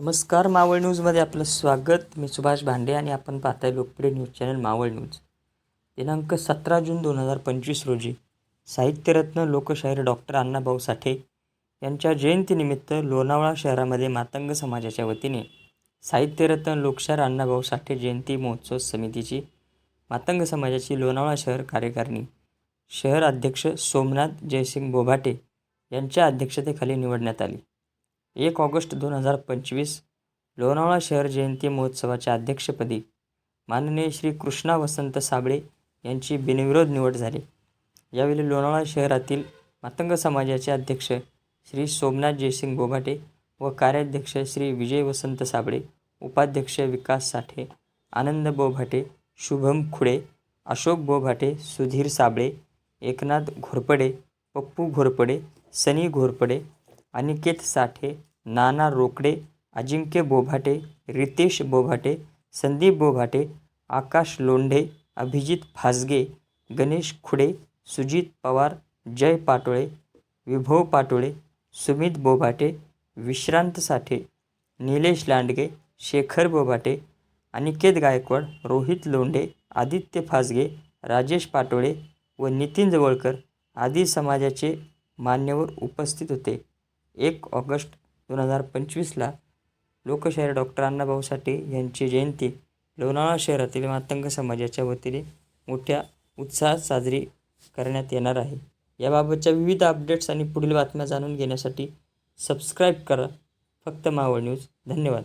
नमस्कार मावळ न्यूजमध्ये आपलं स्वागत. मी सुभाष भांडे आणि आपण पाहताय लोकप्रिय न्यूज चॅनल मावळ न्यूज. दिनांक सतरा जून दोन हजार पंचवीस रोजी साहित्यरत्न लोकशाहीर डॉक्टर अण्णाभाऊ साठे यांच्या जयंतीनिमित्त लोणावळा शहरामध्ये मातंग समाजाच्या वतीने साहित्यरत्न लोकशाहीर अण्णाभाऊ साठे जयंती महोत्सव समितीची मातंग समाजाची लोणावळा शहर कार्यकारिणी शहर अध्यक्ष सोमनाथ जयसिंग बोभाटे यांच्या अध्यक्षतेखाली निवडण्यात आली. एक ऑगस्ट दोन हजार पंचवीस लोणावळा शहर जयंती महोत्सवाच्या अध्यक्षपदी माननीय श्री कृष्णा वसंत साबळे यांची बिनविरोध निवड झाली. यावेळी लोणावळा शहरातील मातंग समाजाचे अध्यक्ष श्री सोमनाथ जयसिंग बोभाटे व कार्याध्यक्ष श्री विजय वसंत साबळे उपाध्यक्ष विकास साठे आनंद बोभाटे शुभम खुडे अशोक बोभाटे सुधीर साबळे एकनाथ घोरपडे पप्पू घोरपडे सनी घोरपडे अनिकेत साठे नाना रोकडे अजिंक्य बोभाटे रितेश बोभाटे संदीप बोभाटे आकाश लोंढे अभिजित फासगे गणेश खुडे सुजित पवार जय पाटोळे विभव पाटोळे सुमित बोभाटे विश्रांत साठे निलेश लांडगे शेखर बोभाटे अनिकेत गायकवाड रोहित लोंढे आदित्य फासगे राजेश पाटोळे व नितीन जवळकर आदी समाजाचे मान्यवर उपस्थित होते. एक ऑगस्ट दोन हजार पंचवीसला लोकशाहीर डॉक्टर अण्णाभाऊ साठे यांची जयंती लोणावळा शहरातील मातंग समाजाच्या वतीने मोठ्या उत्साहात साजरी करण्यात येणार आहे. याबाबतच्या विविध अपडेट्स आणि पुढील बातम्या जाणून घेण्यासाठी सबस्क्राईब करा. फक्त मावळ न्यूज धन्यवाद.